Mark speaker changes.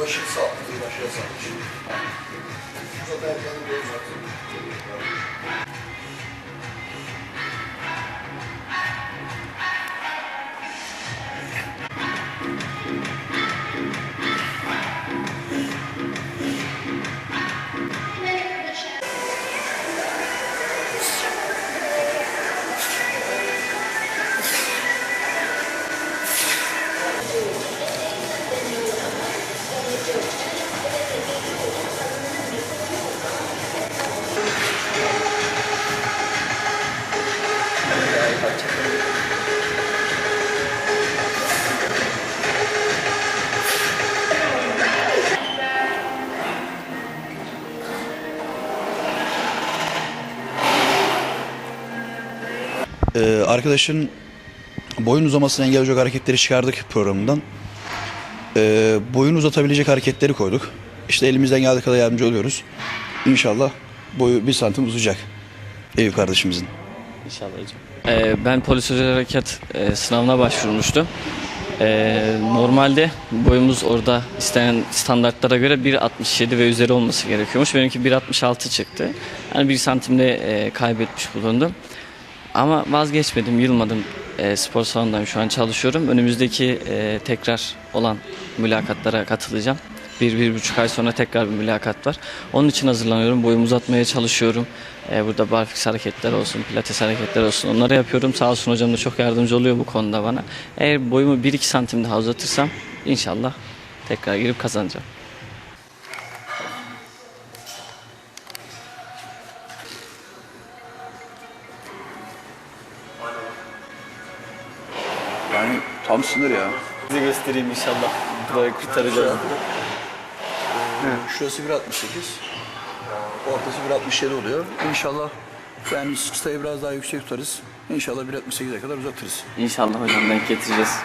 Speaker 1: Başım só başım sağ. Çok erken. Uzat.
Speaker 2: Ee, arkadaşın boyun uzamasını engelleyecek hareketleri çıkardık programından. Ee, boyun uzatabilecek hareketleri koyduk. İşte elimizden geldiği kadar yardımcı oluyoruz. İnşallah boyu bir santim uzayacak. Eyüp kardeşimizin.
Speaker 3: İnşallah hocam. Ee, ben polis özel harekat e, sınavına başvurmuştum. Ee, normalde boyumuz orada istenen standartlara göre 1.67 ve üzeri olması gerekiyormuş. Benimki 1.66 çıktı. Yani bir santimde e, kaybetmiş bulundum. Ama vazgeçmedim, yılmadım. E, spor salonundayım şu an çalışıyorum. Önümüzdeki e, tekrar olan mülakatlara katılacağım. Bir, bir buçuk ay sonra tekrar bir mülakat var. Onun için hazırlanıyorum. Boyumu uzatmaya çalışıyorum. E, burada barfiks hareketler olsun, pilates hareketler olsun. Onları yapıyorum. Sağ olsun hocam da çok yardımcı oluyor bu konuda bana. Eğer boyumu 1-2 santim daha uzatırsam inşallah tekrar girip kazanacağım.
Speaker 2: Yani tam sınır ya.
Speaker 3: Size göstereyim inşallah. Burayı kurtaracağız.
Speaker 2: Şurası 1.68. Ortası 1.67 oluyor. İnşallah yani çıtayı biraz daha yüksek tutarız. İnşallah 1.68'e kadar uzatırız.
Speaker 3: İnşallah hocam denk getireceğiz.